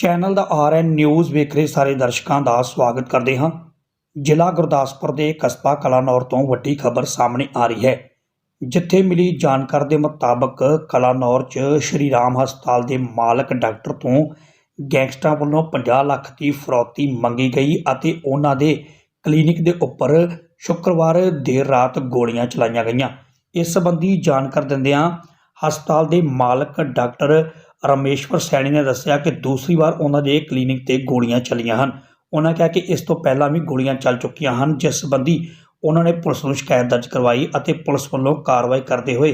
Channel ਦਾ RN news ਵੇਖ ਰਹੇ ਸਾਰੇ ਦਰਸ਼ਕਾਂ ਦਾ ਸਵਾਗਤ ਕਰਦੇ ਹਾਂ। ਜ਼ਿਲ੍ਹਾ ਗੁਰਦਾਸਪੁਰ ਦੇ ਕਸਬਾ ਕਲਾਨੌਰ ਤੋਂ ਵੱਡੀ ਖਬਰ ਸਾਹਮਣੇ ਆ ਰਹੀ ਹੈ। ਜਿੱਥੇ ਮਿਲੀ ਜਾਣਕਾਰੀ ਦੇ ਮੁਤਾਬਕ ਕਲਾਨੌਰ 'ਚ ਸ਼੍ਰੀ ਰਾਮ ਹਸਪਤਾਲ ਦੇ ਮਾਲਕ ਡਾਕਟਰ ਤੋਂ ਗੈਂਗਸਟਰਾਂ ਵੱਲੋਂ 50 ਲੱਖ ਦੀ ਫਰੌਤੀ ਮੰਗੀ ਗਈ ਅਤੇ ਉਹਨਾਂ ਦੇ ਕਲੀਨਿਕ ਦੇ ਉੱਪਰ ਸ਼ੁੱਕਰਵਾਰ ਦੇਰ ਰਾਤ ਗੋਲੀਆਂ ਚਲਾਈਆਂ ਗਈਆਂ। ਇਸ ਸੰਬੰਧੀ ਜਾਣਕਾਰੀ ਦਿੰਦਿਆਂ ਹਸਪਤਾਲ ਦੇ ਮਾਲਕ ਡਾਕਟਰ ਰਮੇਸ਼ਵਰ ਸੈਣੀ ਨੇ ਦੱਸਿਆ ਕਿ ਦੂਸਰੀ ਵਾਰ ਉਹਨਾਂ ਦੇ ਕਲੀਨਿਕ ਤੇ ਗੋਲੀਆਂ ਚੱਲੀਆਂ ਹਨ। ਉਹਨਾਂ ਕਿਹਾ ਕਿ ਇਸ ਤੋਂ ਪਹਿਲਾਂ ਵੀ ਗੋਲੀਆਂ ਚੱਲ ਚੁੱਕੀਆਂ ਹਨ, ਜਿਸ ਸੰਬੰਧੀ ਉਹਨਾਂ ਨੇ ਪੁਲਿਸ ਨੂੰ ਸ਼ਿਕਾਇਤ ਦਰਜ ਕਰਵਾਈ ਅਤੇ ਪੁਲਿਸ ਵੱਲੋਂ ਕਾਰਵਾਈ ਕਰਦੇ ਹੋਏ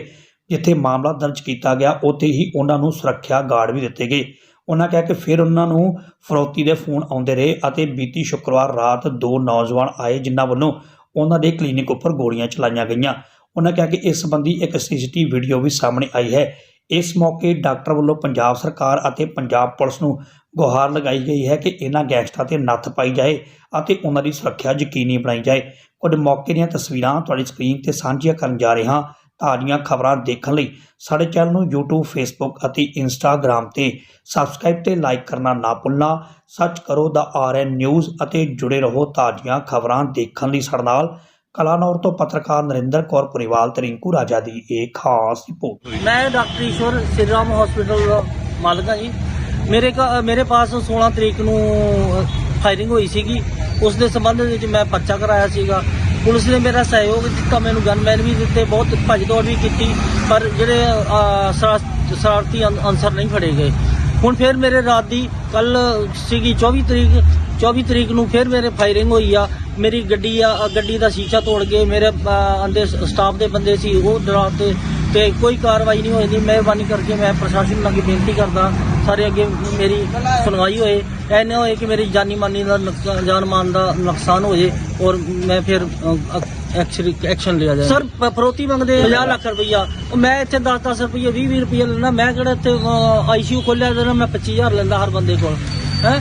ਜਿੱਥੇ ਮਾਮਲਾ ਦਰਜ ਕੀਤਾ ਗਿਆ, ਉੱਥੇ ਹੀ ਉਹਨਾਂ ਨੂੰ ਸੁਰੱਖਿਆ ਗਾਰਡ ਵੀ ਦਿੱਤੇ ਗਏ। ਉਹਨਾਂ ਕਿਹਾ ਕਿ ਫਿਰ ਉਹਨਾਂ ਨੂੰ ਫਰੋਤੀ ਦੇ ਫੋਨ ਆਉਂਦੇ ਰਹੇ ਅਤੇ ਬੀਤੀ ਸ਼ੁੱਕਰਵਾਰ ਰਾਤ ਦੋ ਨੌਜਵਾਨ ਆਏ, ਜਿਨ੍ਹਾਂ ਵੱਲੋਂ ਉਹਨਾਂ ਦੇ ਕਲੀਨਿਕ ਉੱਪਰ ਗੋਲੀਆਂ ਚਲਾਈਆਂ ਗਈਆਂ। ਉਹਨਾਂ ਕਿਹਾ ਕਿ ਇਸ ਸੰਬੰਧੀ ਇੱਕ ਸੀਸੀਟੀਵੀ ਵੀਡੀਓ ਵੀ ਸਾਹਮਣੇ ਆਈ ਹੈ। ਇਸ ਮੌਕੇ ਡਾਕਟਰ ਵੱਲੋਂ ਪੰਜਾਬ ਸਰਕਾਰ ਅਤੇ ਪੰਜਾਬ ਪੁਲਿਸ ਨੂੰ ਗੁਹਾਰ ਲਗਾਈ ਗਈ ਹੈ ਕਿ ਇਹਨਾਂ ਗੈਂਗਸਟਰਾਂ ਤੇ ਨੱਥ ਪਾਈ ਜਾਏ ਅਤੇ ਉਹਨਾਂ ਦੀ ਸੁਰੱਖਿਆ ਯਕੀਨੀ ਬਣਾਈ ਜਾਏ। ਕੁਝ ਮੌਕੇ ਦੀਆਂ ਤਸਵੀਰਾਂ ਤੁਹਾਡੀ ਸਕਰੀਨ ਤੇ ਸਾਂਝੀਆਂ ਕਰਨ ਜਾ ਰਹੇ ਹਾਂ। ਤਾਜ਼ੀਆਂ ਖਬਰਾਂ ਦੇਖਣ ਲਈ ਸਾਡੇ ਚੈਨਲ ਨੂੰ YouTube, Facebook ਅਤੇ Instagram ਤੇ ਸਬਸਕ੍ਰਾਈਬ ਤੇ ਲਾਈਕ ਕਰਨਾ ਨਾ ਭੁੱਲਣਾ। ਸਰਚ ਕਰੋ ਦਾ ਆਰਐਨ ਨਿਊਜ਼ ਅਤੇ ਜੁੜੇ ਰਹੋ ਤਾਜ਼ੀਆਂ ਖਬਰਾਂ ਦੇਖਣ ਲਈ ਸਾਡੇ ਨਾਲ। ਕਲਾਨੌਰ ਤੋਂ ਪੱਤਰਕਾਰ ਨਰਿੰਦਰ ਕੌਰ ਪੁਰੀਵਾਲ ਤੇ ਰਿੰਕੂ ਰਾਜਾ ਦੀ ਇਹ ਖਾਸ ਰਿਪੋਰਟ। ਮੈਂ ਡਾਕਟਰ ਈਸ਼ਵਰ ਸ਼੍ਰੀ ਰਾਮ ਦਾ ਮਾਲਕ ਹਾਂ ਜੀ। ਮੇਰੇ ਕਾ- ਮੇਰੇ ਪਾਸ 16 ਤਰੀਕ ਨੂੰ ਫਾਇਰਿੰਗ ਹੋਈ ਸੀਗੀ। ਉਸ ਦੇ ਸੰਬੰਧ ਵਿੱਚ ਮੈਂ ਪਰਚਾ ਕਰਾਇਆ ਸੀਗਾ। ਪੁਲਿਸ ਨੇ ਮੇਰਾ ਸਹਿਯੋਗ ਦਿੱਤਾ ਮੈਨੂੰ ਗਨਮੈਨ ਵੀ ਦਿੱਤੇ ਬਹੁਤ ਭੱਜ ਦੌੜ ਵੀ ਕੀਤੀ ਪਰ ਜਿਹੜੇ ਅਹ, ਸ਼ਰਾ- ਸ਼ਰਾਰਤੀ ਅਨ- ਅਨਸਰ ਨਹੀਂ ਫੜੇ ਗਏ। ਹੁਣ ਫਿਰ ਮੇਰੇ ਰਾਤ ਦੀ ਕੱਲ ਸੀਗੀ 24 ਤਰੀਕ 24 ਤਰੀਕ ਨੂੰ ਫਿਰ ਮੇਰੇ ਫਾਇਰਿੰਗ ਹੋਈ ਆ। ਮੇਰੀ ਗੱਡੀ ਆ ਗੱਡੀ ਦਾ ਸ਼ੀਸ਼ਾ ਤੋੜ ਕੇ ਮੇਰੇ ਅ, ਅੰਦਰ ਸਟਾਫ ਦੇ ਬੰਦੇ ਸੀ ਉਹ ਡਰਾਤੇ ਤੇ ਕੋਈ ਕਾਰਵਾਈ ਨਹੀਂ ਹੋਈ ਦੀ। ਮਿਹਰਬਾਨੀ ਕਰਕੇ ਮੈਂ ਪ੍ਰਸ਼ਾਸਨ ਨੂੰ ਅੱਗੇ ਬੇਨਤੀ ਕਰਦਾ ਸਾਰੇ ਅੱਗੇ ਮੇਰੀ ਸੁਣਵਾਈ ਹੋਏ। ਐ ਨਾ ਹੋਏ ਕਿ ਮੇਰੀ ਜਾਨੀ ਮਾਨੀ ਦਾ ਨੁਕਸਾਨ ਜਾਨ ਮਾਨ ਦਾ ਨੁਕਸਾਨ ਹੋ ਜੇ ਔਰ ਮੈਂ ਫਿਰ ਐਕਸ਼ਨ ਐਕਸ਼ਨ ਲਿਆ ਜਾਏ। ਸਰ ਫਰੋਤੀ ਮੰਗਦੇ 50 ਲੱਖ ਰੁਪਈਆ। ਉਹ ਮੈਂ ਇੱਥੇ 10-10 ਰੁਪਈਏ 20-20 ਰੁਪਈਏ ਲੈਣਾ ਮੈਂ ਕਿਹੜਾ ਇੱਥੇ ਆਈਸੀਯੂ ਖੋਲਿਆ ਦੇਣਾ ਮੈਂ 25000 ਲੈਂਦਾ ਹਰ ਬੰਦੇ ਕੋਲ। ਹੈ?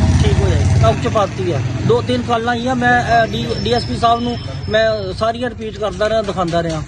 ਠੀਕ ਹੋ ਜਾਏ ਉੱਚ ਪਾਤੀ ਹੈ ਦੋ ਤਿੰਨ ਕਾਲਾਂ ਆਈਆਂ ਮੈਂ ਡੀਐਸਪੀ ਸਾਹਿਬ ਨੂੰ ਮੈਂ ਸਾਰੀਆਂ ਰਿਪੀਟ ਕਰਦਾ ਰਿਹਾ, ਦਿਖਾਉਂਦਾ ਰਿਹਾ।